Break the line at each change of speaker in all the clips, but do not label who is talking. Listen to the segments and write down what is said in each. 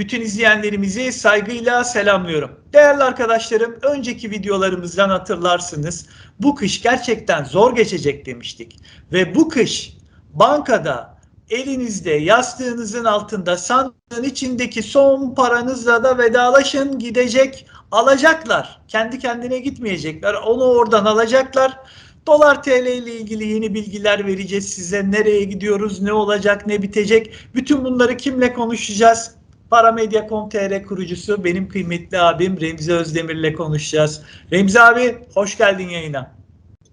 Bütün izleyenlerimizi saygıyla selamlıyorum. Değerli arkadaşlarım, önceki videolarımızdan hatırlarsınız. Bu kış gerçekten zor geçecek demiştik. Ve bu kış bankada elinizde yastığınızın altında sandığın içindeki son paranızla da vedalaşın gidecek alacaklar. Kendi kendine gitmeyecekler. Onu oradan alacaklar. Dolar TL ile ilgili yeni bilgiler vereceğiz size. Nereye gidiyoruz, ne olacak, ne bitecek. Bütün bunları kimle konuşacağız? Paramedya.com.tr kurucusu benim kıymetli abim Remzi Özdemir'le konuşacağız. Remzi abi hoş geldin yayına.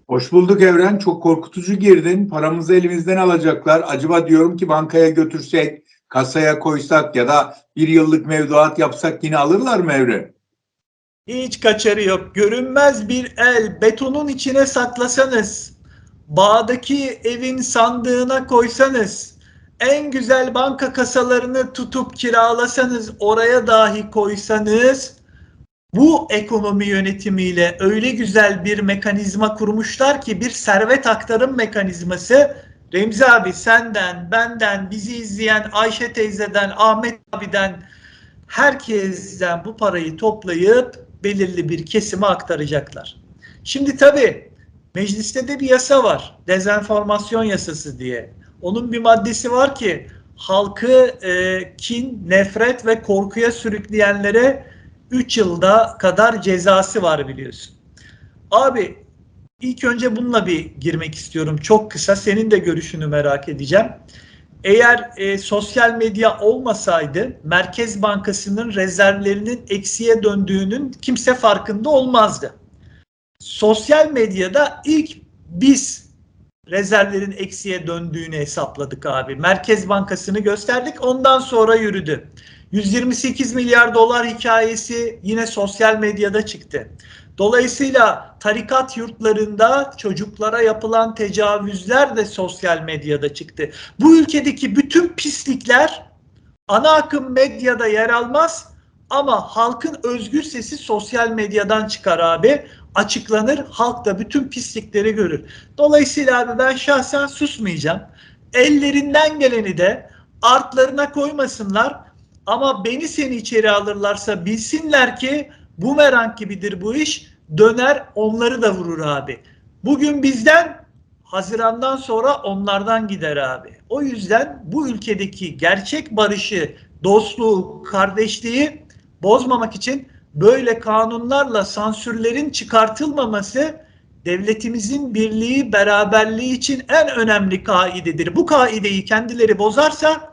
Hoş bulduk Evren. Çok korkutucu girdin. Paramızı elimizden alacaklar. Acaba diyorum ki bankaya götürsek, kasaya koysak ya da bir yıllık mevduat yapsak yine alırlar mı Evren?
Hiç kaçarı yok. Görünmez bir el betonun içine saklasanız, bağdaki evin sandığına koysanız, en güzel banka kasalarını tutup kiralasanız, oraya dahi koysanız, bu ekonomi yönetimiyle öyle güzel bir mekanizma kurmuşlar ki bir servet aktarım mekanizması. Remzi abi senden, benden, bizi izleyen Ayşe teyzeden, Ahmet abiden herkesten bu parayı toplayıp belirli bir kesime aktaracaklar. Şimdi tabii mecliste de bir yasa var. Dezenformasyon yasası diye. Onun bir maddesi var ki halkı e, kin, nefret ve korkuya sürükleyenlere 3 yılda kadar cezası var biliyorsun. Abi ilk önce bununla bir girmek istiyorum. Çok kısa senin de görüşünü merak edeceğim. Eğer e, sosyal medya olmasaydı Merkez Bankası'nın rezervlerinin eksiye döndüğünün kimse farkında olmazdı. Sosyal medyada ilk biz rezervlerin eksiye döndüğünü hesapladık abi. Merkez Bankası'nı gösterdik ondan sonra yürüdü. 128 milyar dolar hikayesi yine sosyal medyada çıktı. Dolayısıyla tarikat yurtlarında çocuklara yapılan tecavüzler de sosyal medyada çıktı. Bu ülkedeki bütün pislikler ana akım medyada yer almaz ama halkın özgür sesi sosyal medyadan çıkar abi. Açıklanır, halk da bütün pislikleri görür. Dolayısıyla abi ben şahsen susmayacağım. Ellerinden geleni de artlarına koymasınlar. Ama beni seni içeri alırlarsa bilsinler ki bumerang gibidir bu iş. Döner onları da vurur abi. Bugün bizden Haziran'dan sonra onlardan gider abi. O yüzden bu ülkedeki gerçek barışı, dostluğu, kardeşliği bozmamak için böyle kanunlarla sansürlerin çıkartılmaması devletimizin birliği, beraberliği için en önemli kaidedir. Bu kaideyi kendileri bozarsa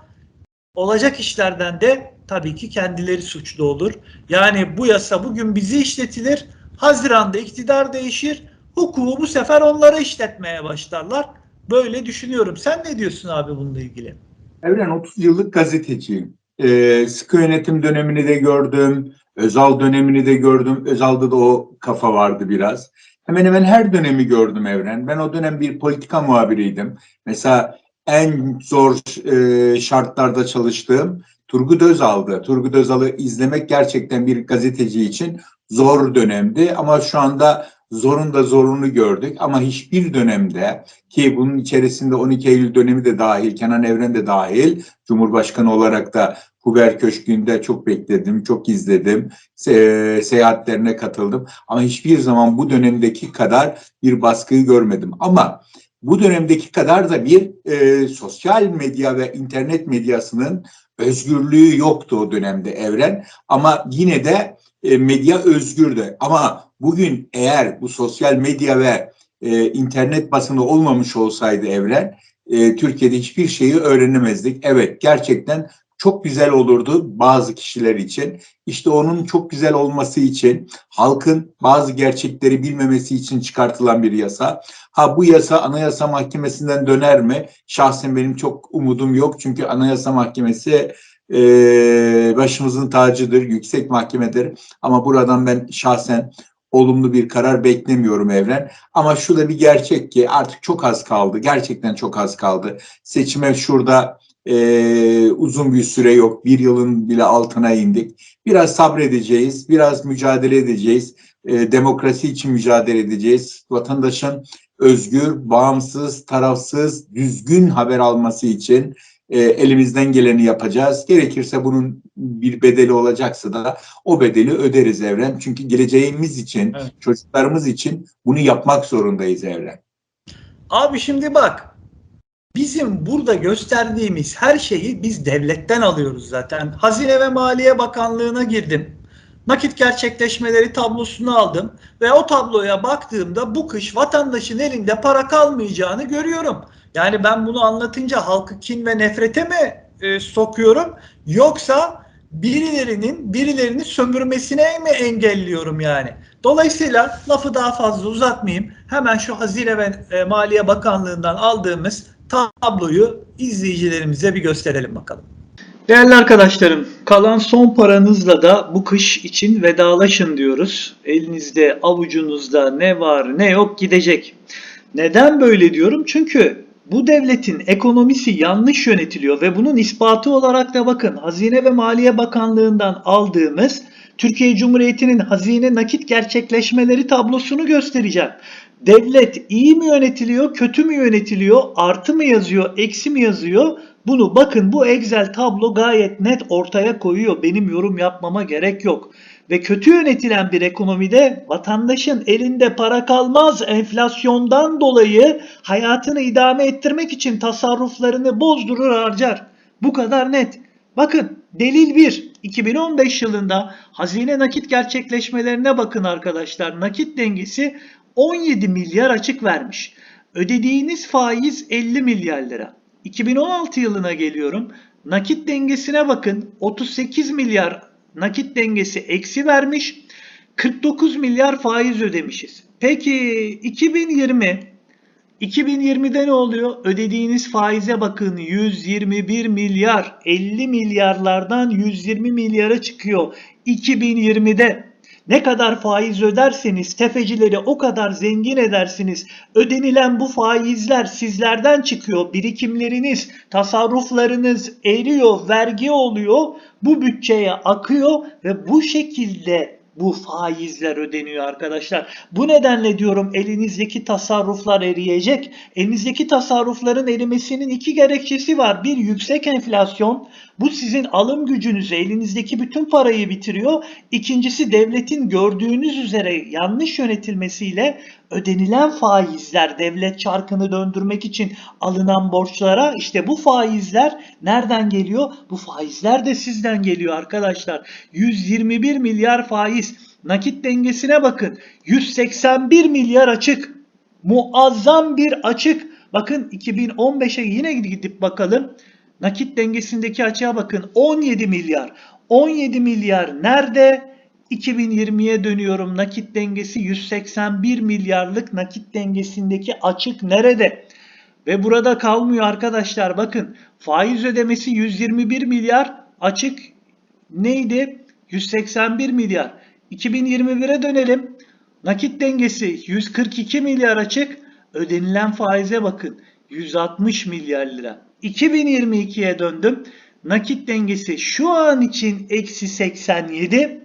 olacak işlerden de tabii ki kendileri suçlu olur. Yani bu yasa bugün bizi işletilir. Haziran'da iktidar değişir. Hukuku bu sefer onlara işletmeye başlarlar. Böyle düşünüyorum. Sen ne diyorsun abi bununla ilgili?
Evren 30 yıllık gazeteciyim. Ee, sıkı yönetim dönemini de gördüm. Özal dönemini de gördüm. Özal'da da o kafa vardı biraz. Hemen hemen her dönemi gördüm Evren. Ben o dönem bir politika muhabiriydim. Mesela en zor e, şartlarda çalıştığım Turgut Özal'dı. Turgut Özal'ı izlemek gerçekten bir gazeteci için zor dönemdi ama şu anda zorun da zorunu gördük ama hiçbir dönemde ki bunun içerisinde 12 Eylül dönemi de dahil, Kenan Evren de dahil, Cumhurbaşkanı olarak da Huber Köşkü'nde çok bekledim, çok izledim, se seyahatlerine katıldım ama hiçbir zaman bu dönemdeki kadar bir baskıyı görmedim. Ama bu dönemdeki kadar da bir e, sosyal medya ve internet medyasının özgürlüğü yoktu o dönemde evren ama yine de e, medya özgürdü. Ama bugün eğer bu sosyal medya ve e, internet basını olmamış olsaydı evren e, Türkiye'de hiçbir şeyi öğrenemezdik. Evet gerçekten çok güzel olurdu bazı kişiler için. İşte onun çok güzel olması için halkın bazı gerçekleri bilmemesi için çıkartılan bir yasa. Ha bu yasa Anayasa Mahkemesi'nden döner mi? Şahsen benim çok umudum yok. Çünkü Anayasa Mahkemesi e, başımızın tacıdır, yüksek mahkemedir. Ama buradan ben şahsen olumlu bir karar beklemiyorum Evren. Ama şu da bir gerçek ki artık çok az kaldı. Gerçekten çok az kaldı. Seçime şurada e, uzun bir süre yok. Bir yılın bile altına indik. Biraz sabredeceğiz, biraz mücadele edeceğiz. E, demokrasi için mücadele edeceğiz. Vatandaşın özgür, bağımsız, tarafsız, düzgün haber alması için e, elimizden geleni yapacağız. Gerekirse bunun bir bedeli olacaksa da o bedeli öderiz Evren. Çünkü geleceğimiz için,
Evet.
çocuklarımız için bunu yapmak zorundayız Evren.
Abi şimdi bak bizim burada gösterdiğimiz her şeyi biz devletten alıyoruz zaten. Hazine ve Maliye Bakanlığı'na girdim. Nakit gerçekleşmeleri tablosunu aldım ve o tabloya baktığımda bu kış vatandaşın elinde para kalmayacağını görüyorum. Yani ben bunu anlatınca halkı kin ve nefrete mi e, sokuyorum yoksa birilerinin birilerini sömürmesine mi engelliyorum yani? Dolayısıyla lafı daha fazla uzatmayayım. Hemen şu Hazine ve e, Maliye Bakanlığı'ndan aldığımız tabloyu izleyicilerimize bir gösterelim bakalım. Değerli arkadaşlarım, kalan son paranızla da bu kış için vedalaşın diyoruz. Elinizde, avucunuzda ne var ne yok gidecek. Neden böyle diyorum? Çünkü bu devletin ekonomisi yanlış yönetiliyor ve bunun ispatı olarak da bakın Hazine ve Maliye Bakanlığı'ndan aldığımız Türkiye Cumhuriyeti'nin hazine nakit gerçekleşmeleri tablosunu göstereceğim. Devlet iyi mi yönetiliyor, kötü mü yönetiliyor, artı mı yazıyor, eksi mi yazıyor? Bunu bakın bu Excel tablo gayet net ortaya koyuyor. Benim yorum yapmama gerek yok. Ve kötü yönetilen bir ekonomide vatandaşın elinde para kalmaz. Enflasyondan dolayı hayatını idame ettirmek için tasarruflarını bozdurur harcar. Bu kadar net. Bakın delil 1. 2015 yılında hazine nakit gerçekleşmelerine bakın arkadaşlar. Nakit dengesi 17 milyar açık vermiş. Ödediğiniz faiz 50 milyar lira. 2016 yılına geliyorum. Nakit dengesine bakın. 38 milyar nakit dengesi eksi vermiş. 49 milyar faiz ödemişiz. Peki 2020 2020'de ne oluyor? Ödediğiniz faize bakın 121 milyar 50 milyarlardan 120 milyara çıkıyor 2020'de. Ne kadar faiz öderseniz tefecileri o kadar zengin edersiniz. Ödenilen bu faizler sizlerden çıkıyor. Birikimleriniz, tasarruflarınız eriyor, vergi oluyor. Bu bütçeye akıyor ve bu şekilde bu faizler ödeniyor arkadaşlar. Bu nedenle diyorum elinizdeki tasarruflar eriyecek. Elinizdeki tasarrufların erimesinin iki gerekçesi var. Bir yüksek enflasyon. Bu sizin alım gücünüzü, elinizdeki bütün parayı bitiriyor. İkincisi devletin gördüğünüz üzere yanlış yönetilmesiyle ödenilen faizler, devlet çarkını döndürmek için alınan borçlara işte bu faizler nereden geliyor? Bu faizler de sizden geliyor arkadaşlar. 121 milyar faiz. Nakit dengesine bakın. 181 milyar açık. Muazzam bir açık. Bakın 2015'e yine gidip bakalım. Nakit dengesindeki açığa bakın 17 milyar. 17 milyar nerede? 2020'ye dönüyorum. Nakit dengesi 181 milyarlık nakit dengesindeki açık nerede? Ve burada kalmıyor arkadaşlar. Bakın faiz ödemesi 121 milyar açık neydi? 181 milyar. 2021'e dönelim. Nakit dengesi 142 milyar açık. Ödenilen faize bakın. 160 milyar lira. 2022'ye döndüm. Nakit dengesi şu an için eksi 87.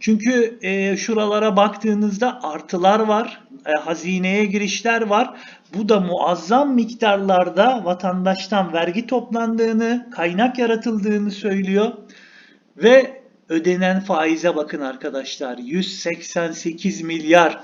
Çünkü e, şuralara baktığınızda artılar var, e, hazineye girişler var. Bu da muazzam miktarlarda vatandaştan vergi toplandığını, kaynak yaratıldığını söylüyor. Ve ödenen faize bakın arkadaşlar. 188 milyar.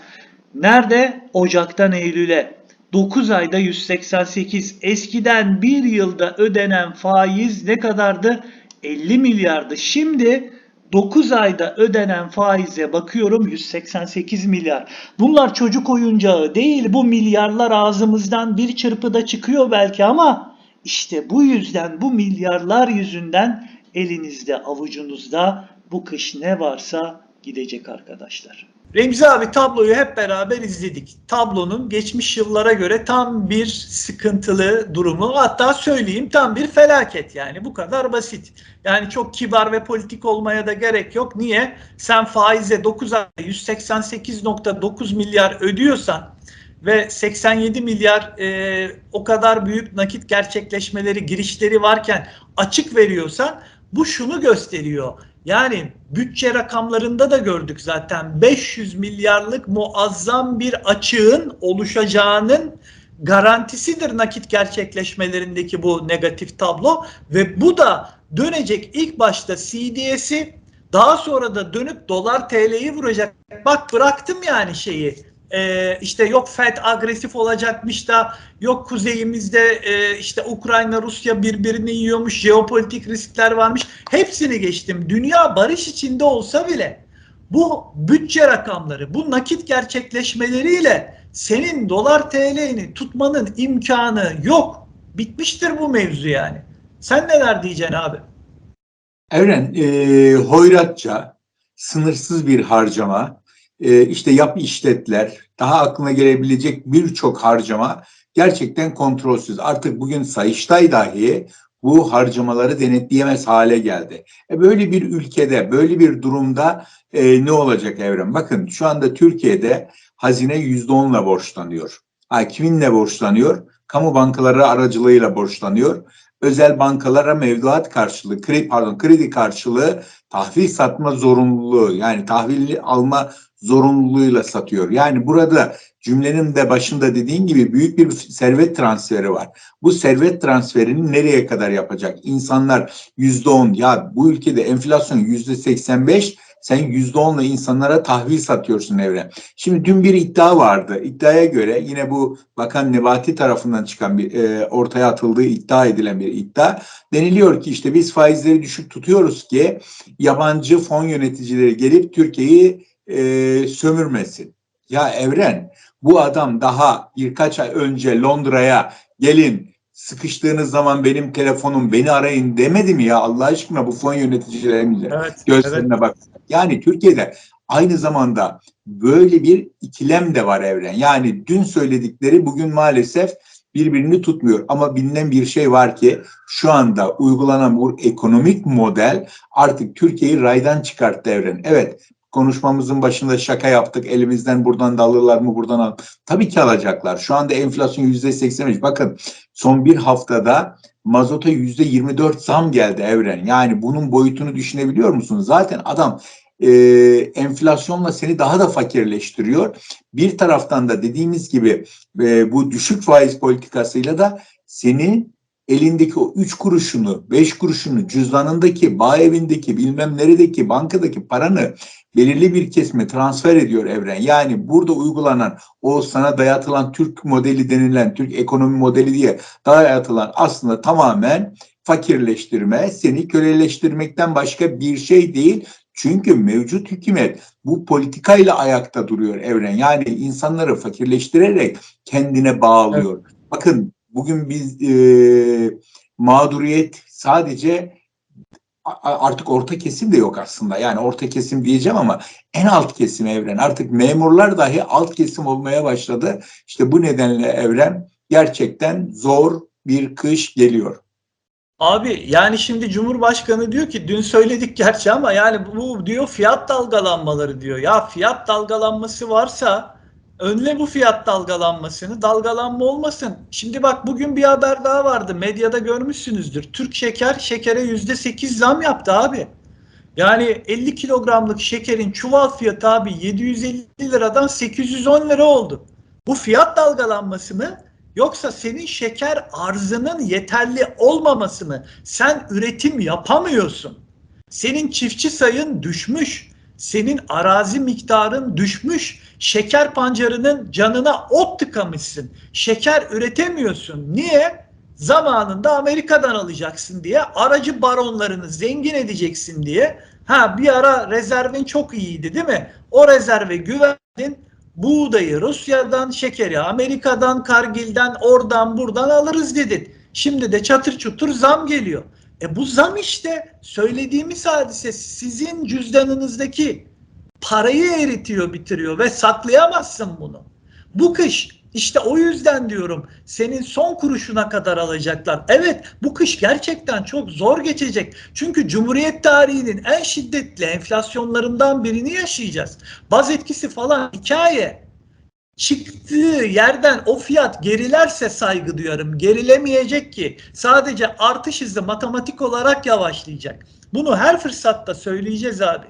Nerede? Ocaktan Eylül'e. 9 ayda 188. Eskiden bir yılda ödenen faiz ne kadardı? 50 milyardı. Şimdi 9 ayda ödenen faize bakıyorum 188 milyar. Bunlar çocuk oyuncağı değil. Bu milyarlar ağzımızdan bir çırpıda çıkıyor belki ama işte bu yüzden bu milyarlar yüzünden elinizde avucunuzda bu kış ne varsa gidecek arkadaşlar. Remzi abi tabloyu hep beraber izledik. Tablonun geçmiş yıllara göre tam bir sıkıntılı durumu hatta söyleyeyim tam bir felaket yani bu kadar basit. Yani çok kibar ve politik olmaya da gerek yok. Niye? Sen faize 9 ay 188.9 milyar ödüyorsan ve 87 milyar e, o kadar büyük nakit gerçekleşmeleri girişleri varken açık veriyorsan bu şunu gösteriyor. Yani bütçe rakamlarında da gördük zaten 500 milyarlık muazzam bir açığın oluşacağının garantisidir nakit gerçekleşmelerindeki bu negatif tablo ve bu da dönecek ilk başta CDS'i daha sonra da dönüp dolar TL'yi vuracak. Bak bıraktım yani şeyi. Ee, işte yok FED agresif olacakmış da yok kuzeyimizde e, işte Ukrayna Rusya birbirini yiyormuş jeopolitik riskler varmış. Hepsini geçtim. Dünya barış içinde olsa bile bu bütçe rakamları bu nakit gerçekleşmeleriyle senin dolar TL'ni tutmanın imkanı yok. Bitmiştir bu mevzu yani. Sen neler diyeceksin abi?
Evren, e, hoyratça, sınırsız bir harcama, e, işte yap işletler, daha aklına gelebilecek birçok harcama gerçekten kontrolsüz. Artık bugün Sayıştay dahi bu harcamaları denetleyemez hale geldi. E böyle bir ülkede, böyle bir durumda e, ne olacak Evren? Bakın şu anda Türkiye'de hazine yüzde onla borçlanıyor. Ha, kiminle borçlanıyor? Kamu bankaları aracılığıyla borçlanıyor özel bankalara mevduat karşılığı, kredi pardon kredi karşılığı tahvil satma zorunluluğu yani tahvil alma zorunluluğuyla satıyor. Yani burada cümlenin de başında dediğin gibi büyük bir servet transferi var. Bu servet transferini nereye kadar yapacak? İnsanlar yüzde on ya bu ülkede enflasyon yüzde seksen beş sen yüzde onla insanlara tahvil satıyorsun evren. Şimdi dün bir iddia vardı. İddiaya göre yine bu Bakan Nebati tarafından çıkan bir e, ortaya atıldığı iddia edilen bir iddia. Deniliyor ki işte biz faizleri düşük tutuyoruz ki yabancı fon yöneticileri gelip Türkiye'yi e, sömürmesin. Ya Evren bu adam daha birkaç ay önce Londra'ya gelin sıkıştığınız zaman benim telefonum beni arayın demedi mi ya Allah aşkına bu fon yöneticilerimize
evet
gözlerine
evet.
bak. Yani Türkiye'de aynı zamanda böyle bir ikilem de var evren. Yani dün söyledikleri bugün maalesef birbirini tutmuyor. Ama bilinen bir şey var ki şu anda uygulanan bu ekonomik model artık Türkiye'yi raydan çıkarttı evren. Evet konuşmamızın başında şaka yaptık. Elimizden buradan da alırlar mı buradan al. Tabii ki alacaklar. Şu anda enflasyon yüzde 85. Bakın son bir haftada mazota yüzde 24 zam geldi evren. Yani bunun boyutunu düşünebiliyor musunuz? Zaten adam e, enflasyonla seni daha da fakirleştiriyor. Bir taraftan da dediğimiz gibi e, bu düşük faiz politikasıyla da senin elindeki o üç kuruşunu, beş kuruşunu, cüzdanındaki, bağ evindeki, bilmem neredeki, bankadaki paranı belirli bir kesme transfer ediyor evren. Yani burada uygulanan o sana dayatılan Türk modeli denilen, Türk ekonomi modeli diye dayatılan aslında tamamen fakirleştirme, seni köleleştirmekten başka bir şey değil. Çünkü mevcut hükümet bu politikayla ayakta duruyor evren. Yani insanları fakirleştirerek kendine bağlıyor. Evet. Bakın bugün biz e, mağduriyet sadece artık orta kesim de yok aslında. Yani orta kesim diyeceğim ama en alt kesim evren. Artık memurlar dahi alt kesim olmaya başladı. İşte bu nedenle evren gerçekten zor bir kış geliyor.
Abi yani şimdi Cumhurbaşkanı diyor ki dün söyledik gerçi ama yani bu diyor fiyat dalgalanmaları diyor. Ya fiyat dalgalanması varsa önle bu fiyat dalgalanmasını. Dalgalanma olmasın. Şimdi bak bugün bir haber daha vardı. Medyada görmüşsünüzdür. Türk Şeker şekere yüzde sekiz zam yaptı abi. Yani 50 kilogramlık şekerin çuval fiyatı abi 750 liradan 810 lira oldu. Bu fiyat dalgalanması mı? Yoksa senin şeker arzının yeterli olmaması mı? Sen üretim yapamıyorsun. Senin çiftçi sayın düşmüş. Senin arazi miktarın düşmüş. Şeker pancarının canına ot tıkamışsın. Şeker üretemiyorsun. Niye? Zamanında Amerika'dan alacaksın diye. Aracı baronlarını zengin edeceksin diye. Ha bir ara rezervin çok iyiydi değil mi? O rezerve güvendin buğdayı Rusya'dan, şekeri Amerika'dan, Kargil'den, oradan buradan alırız dedin. Şimdi de çatır çutur zam geliyor. E bu zam işte söylediğimiz hadise sizin cüzdanınızdaki parayı eritiyor, bitiriyor ve saklayamazsın bunu. Bu kış işte o yüzden diyorum senin son kuruşuna kadar alacaklar. Evet bu kış gerçekten çok zor geçecek. Çünkü Cumhuriyet tarihinin en şiddetli enflasyonlarından birini yaşayacağız. Baz etkisi falan hikaye. Çıktığı yerden o fiyat gerilerse saygı duyarım. Gerilemeyecek ki. Sadece artış hızı matematik olarak yavaşlayacak. Bunu her fırsatta söyleyeceğiz abi.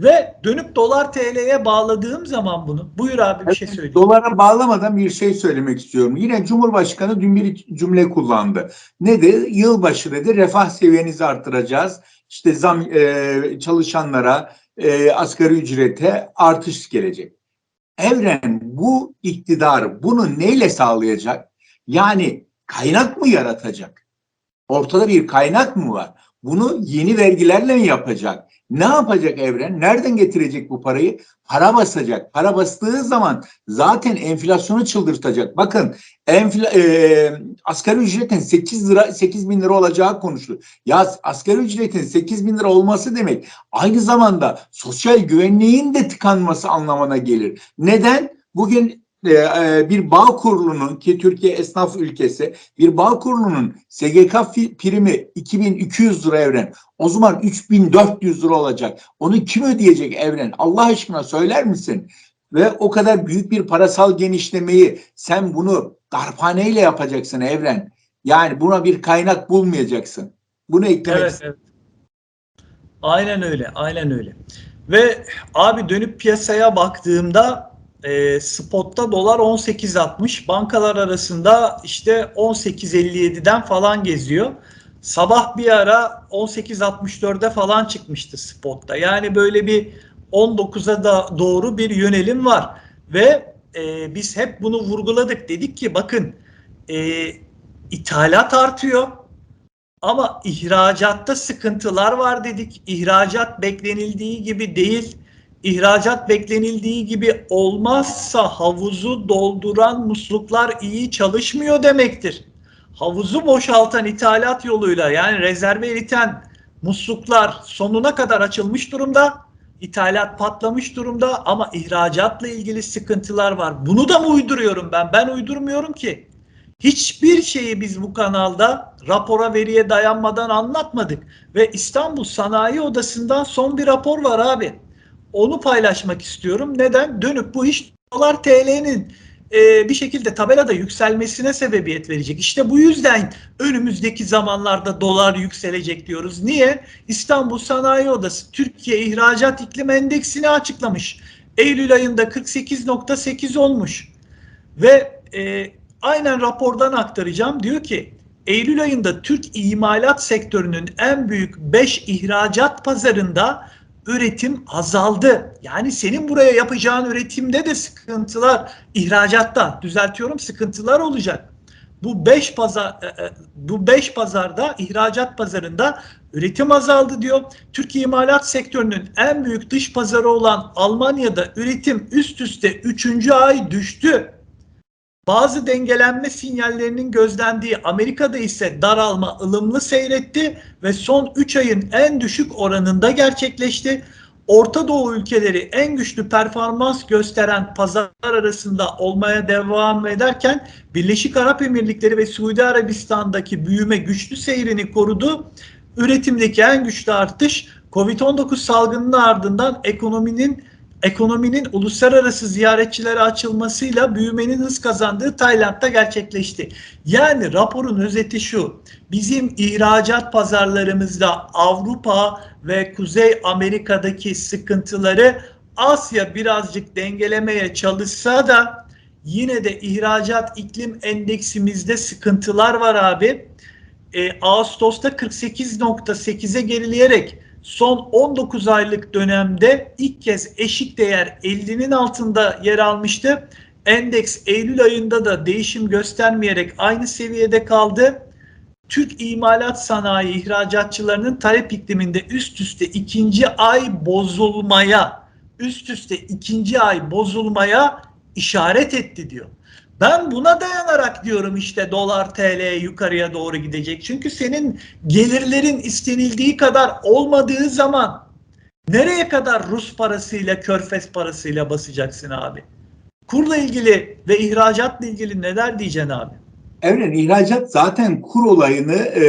Ve dönüp dolar TL'ye bağladığım zaman bunu. Buyur abi bir şey söyle.
Dolara bağlamadan bir şey söylemek istiyorum. Yine Cumhurbaşkanı dün bir cümle kullandı. Ne dedi? Yılbaşı dedi refah seviyenizi arttıracağız. İşte zam e, çalışanlara, e, asgari ücrete artış gelecek. Evren bu iktidar bunu neyle sağlayacak? Yani kaynak mı yaratacak? Ortada bir kaynak mı var? Bunu yeni vergilerle mi yapacak? Ne yapacak evren? Nereden getirecek bu parayı? Para basacak. Para bastığı zaman zaten enflasyonu çıldırtacak. Bakın enfla, e, asgari ücretin 8 lira 8 bin lira olacağı konuşuldu. Ya asgari ücretin 8 bin lira olması demek aynı zamanda sosyal güvenliğin de tıkanması anlamına gelir. Neden? Bugün bir bağ kurulunun ki Türkiye esnaf ülkesi bir bağ kurulunun SGK primi 2200 lira evren. O zaman 3400 lira olacak. Onu kim ödeyecek evren? Allah aşkına söyler misin? Ve o kadar büyük bir parasal genişlemeyi sen bunu darphaneyle yapacaksın evren. Yani buna bir kaynak bulmayacaksın. Bunu eklemek
Evet, evet. Aynen öyle, aynen öyle. Ve abi dönüp piyasaya baktığımda e, spotta dolar 18.60, bankalar arasında işte 18.57'den falan geziyor. Sabah bir ara 18.64'e falan çıkmıştı spotta. Yani böyle bir 19'a da doğru bir yönelim var. Ve e, biz hep bunu vurguladık. Dedik ki bakın e, ithalat artıyor. Ama ihracatta sıkıntılar var dedik. İhracat beklenildiği gibi değil. İhracat beklenildiği gibi olmazsa havuzu dolduran musluklar iyi çalışmıyor demektir. Havuzu boşaltan ithalat yoluyla yani rezerve eriten musluklar sonuna kadar açılmış durumda. İthalat patlamış durumda ama ihracatla ilgili sıkıntılar var. Bunu da mı uyduruyorum ben? Ben uydurmuyorum ki. Hiçbir şeyi biz bu kanalda rapora veriye dayanmadan anlatmadık. Ve İstanbul Sanayi Odası'ndan son bir rapor var abi. Onu paylaşmak istiyorum. Neden? Dönüp bu iş dolar TL'nin e, bir şekilde tabelada yükselmesine sebebiyet verecek. İşte bu yüzden önümüzdeki zamanlarda dolar yükselecek diyoruz. Niye? İstanbul Sanayi Odası Türkiye İhracat İklim Endeksini açıklamış. Eylül ayında 48.8 olmuş. Ve e, aynen rapordan aktaracağım. Diyor ki Eylül ayında Türk imalat sektörünün en büyük 5 ihracat pazarında üretim azaldı. Yani senin buraya yapacağın üretimde de sıkıntılar, ihracatta düzeltiyorum sıkıntılar olacak. Bu 5 pazar e, e, bu 5 pazarda ihracat pazarında üretim azaldı diyor. Türkiye imalat sektörünün en büyük dış pazarı olan Almanya'da üretim üst üste 3. ay düştü. Bazı dengelenme sinyallerinin gözlendiği Amerika'da ise daralma ılımlı seyretti ve son 3 ayın en düşük oranında gerçekleşti. Orta Doğu ülkeleri en güçlü performans gösteren pazar arasında olmaya devam ederken Birleşik Arap Emirlikleri ve Suudi Arabistan'daki büyüme güçlü seyrini korudu. Üretimdeki en güçlü artış Covid-19 salgınının ardından ekonominin ekonominin uluslararası ziyaretçilere açılmasıyla büyümenin hız kazandığı Tayland'da gerçekleşti. Yani raporun özeti şu. Bizim ihracat pazarlarımızda Avrupa ve Kuzey Amerika'daki sıkıntıları Asya birazcık dengelemeye çalışsa da yine de ihracat iklim endeksimizde sıkıntılar var abi. E, Ağustos'ta 48.8'e gerileyerek son 19 aylık dönemde ilk kez eşik değer 50'nin altında yer almıştı. Endeks Eylül ayında da değişim göstermeyerek aynı seviyede kaldı. Türk imalat sanayi ihracatçılarının talep ikliminde üst üste ikinci ay bozulmaya, üst üste ikinci ay bozulmaya işaret etti diyor. Ben buna dayanarak diyorum işte dolar TL yukarıya doğru gidecek. Çünkü senin gelirlerin istenildiği kadar olmadığı zaman nereye kadar Rus parasıyla, Körfez parasıyla basacaksın abi? Kurla ilgili ve ihracatla ilgili neler diyeceksin abi?
Evren ihracat zaten kur olayını e,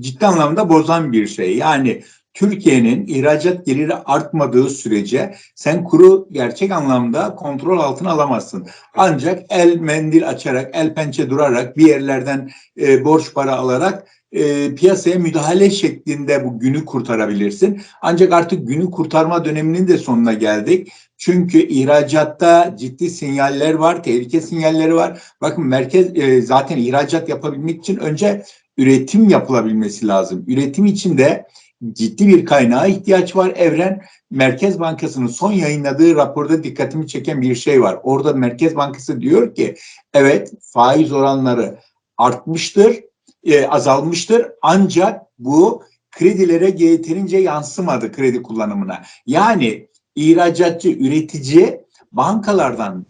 ciddi anlamda bozan bir şey. Yani Türkiye'nin ihracat geliri artmadığı sürece sen kuru gerçek anlamda kontrol altına alamazsın. Ancak el mendil açarak, el pençe durarak bir yerlerden e, borç para alarak e, piyasaya müdahale şeklinde bu günü kurtarabilirsin. Ancak artık günü kurtarma döneminin de sonuna geldik. Çünkü ihracatta ciddi sinyaller var, tehlike sinyalleri var. Bakın merkez e, zaten ihracat yapabilmek için önce üretim yapılabilmesi lazım. Üretim için de ciddi bir kaynağa ihtiyaç var. Evren Merkez Bankası'nın son yayınladığı raporda dikkatimi çeken bir şey var. Orada Merkez Bankası diyor ki evet faiz oranları artmıştır, e, azalmıştır ancak bu kredilere yeterince yansımadı kredi kullanımına. Yani ihracatçı, üretici bankalardan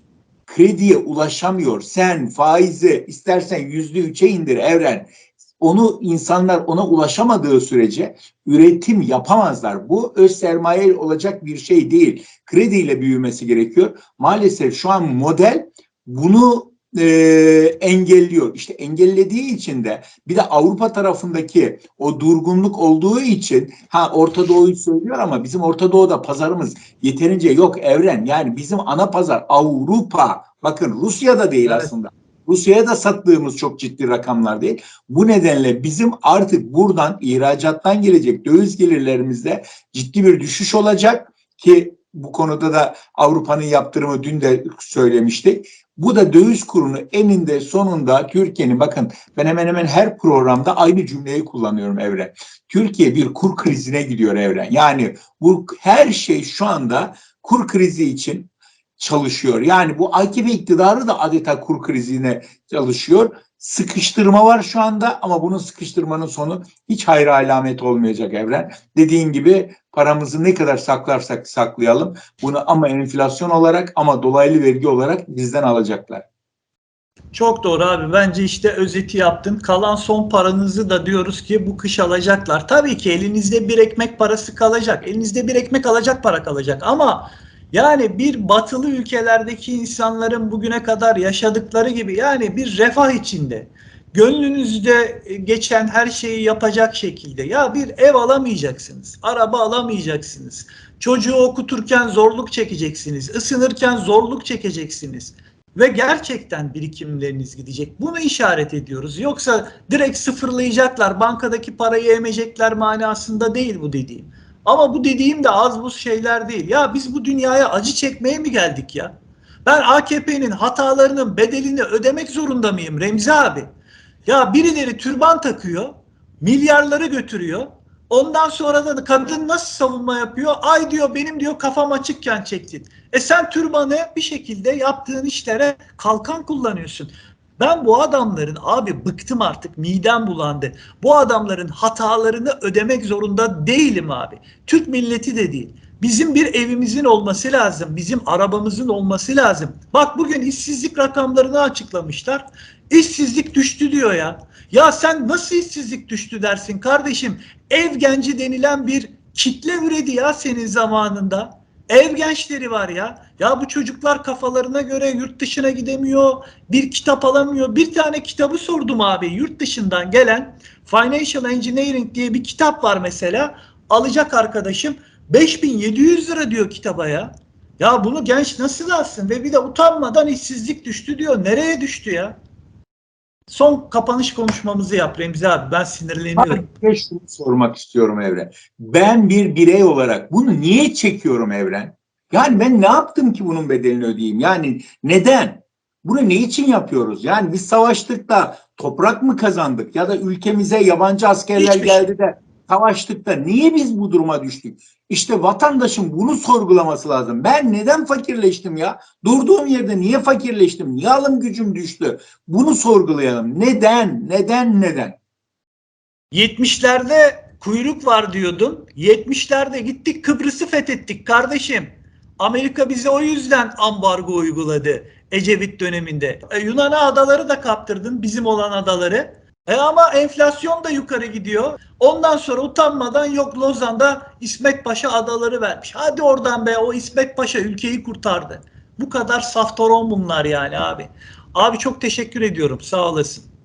krediye ulaşamıyor. Sen faizi istersen yüzde üçe indir evren. Onu insanlar ona ulaşamadığı sürece üretim yapamazlar. Bu öz sermaye olacak bir şey değil. Krediyle büyümesi gerekiyor. Maalesef şu an model bunu e, engelliyor. İşte engellediği için de bir de Avrupa tarafındaki o durgunluk olduğu için ha Orta Doğu'yu söylüyor ama bizim Orta Doğu'da pazarımız yeterince yok evren. Yani bizim ana pazar Avrupa. Bakın Rusya'da değil
Evet.
aslında. Rusya'ya da sattığımız çok ciddi rakamlar değil. Bu nedenle bizim artık buradan ihracattan gelecek döviz gelirlerimizde ciddi bir düşüş olacak ki bu konuda da Avrupa'nın yaptırımı dün de söylemiştik. Bu da döviz kurunu eninde sonunda Türkiye'nin bakın ben hemen hemen her programda aynı cümleyi kullanıyorum Evren. Türkiye bir kur krizine gidiyor Evren. Yani bu her şey şu anda kur krizi için çalışıyor. Yani bu AKP iktidarı da adeta kur krizine çalışıyor. Sıkıştırma var şu anda ama bunun sıkıştırmanın sonu hiç hayra alamet olmayacak Evren. Dediğin gibi paramızı ne kadar saklarsak saklayalım bunu ama enflasyon olarak ama dolaylı vergi olarak bizden alacaklar.
Çok doğru abi. Bence işte özeti yaptın. Kalan son paranızı da diyoruz ki bu kış alacaklar. Tabii ki elinizde bir ekmek parası kalacak. Elinizde bir ekmek alacak para kalacak. Ama yani bir batılı ülkelerdeki insanların bugüne kadar yaşadıkları gibi yani bir refah içinde gönlünüzde geçen her şeyi yapacak şekilde ya bir ev alamayacaksınız, araba alamayacaksınız, çocuğu okuturken zorluk çekeceksiniz, ısınırken zorluk çekeceksiniz ve gerçekten birikimleriniz gidecek. Bunu işaret ediyoruz. Yoksa direkt sıfırlayacaklar, bankadaki parayı emecekler manasında değil bu dediğim. Ama bu dediğim de az buz şeyler değil. Ya biz bu dünyaya acı çekmeye mi geldik ya? Ben AKP'nin hatalarının bedelini ödemek zorunda mıyım Remzi abi? Ya birileri türban takıyor, milyarları götürüyor. Ondan sonra da kadın nasıl savunma yapıyor? Ay diyor benim diyor kafam açıkken çektin. E sen türbanı bir şekilde yaptığın işlere kalkan kullanıyorsun. Ben bu adamların abi bıktım artık midem bulandı. Bu adamların hatalarını ödemek zorunda değilim abi. Türk milleti de değil. Bizim bir evimizin olması lazım. Bizim arabamızın olması lazım. Bak bugün işsizlik rakamlarını açıklamışlar. İşsizlik düştü diyor ya. Ya sen nasıl işsizlik düştü dersin kardeşim? Ev genci denilen bir kitle üredi ya senin zamanında. Ev gençleri var ya. Ya bu çocuklar kafalarına göre yurt dışına gidemiyor. Bir kitap alamıyor. Bir tane kitabı sordum abi. Yurt dışından gelen Financial Engineering diye bir kitap var mesela. Alacak arkadaşım 5700 lira diyor kitaba ya. Ya bunu genç nasıl alsın? Ve bir de utanmadan işsizlik düştü diyor. Nereye düştü ya? Son kapanış konuşmamızı yap Remzi abi. Ben sinirleniyorum.
Ben şunu sormak istiyorum Evren. Ben bir birey olarak bunu niye çekiyorum Evren? Yani ben ne yaptım ki bunun bedelini ödeyeyim? Yani neden? Bunu ne için yapıyoruz? Yani biz savaştık da toprak mı kazandık? Ya da ülkemize yabancı askerler
Hiçbir şey.
geldi de savaştık da niye biz bu duruma düştük? İşte vatandaşın bunu sorgulaması lazım. Ben neden fakirleştim ya? Durduğum yerde niye fakirleştim? Niye alım gücüm düştü? Bunu sorgulayalım. Neden? Neden? Neden?
70'lerde kuyruk var diyordun. 70'lerde gittik Kıbrıs'ı fethettik kardeşim. Amerika bize o yüzden ambargo uyguladı Ecevit döneminde. E, Yunan'a adaları da kaptırdın bizim olan adaları. E ama enflasyon da yukarı gidiyor. Ondan sonra utanmadan yok Lozan'da İsmet Paşa adaları vermiş. Hadi oradan be o İsmet Paşa ülkeyi kurtardı. Bu kadar saftoron bunlar yani abi. Abi çok teşekkür ediyorum sağ olasın.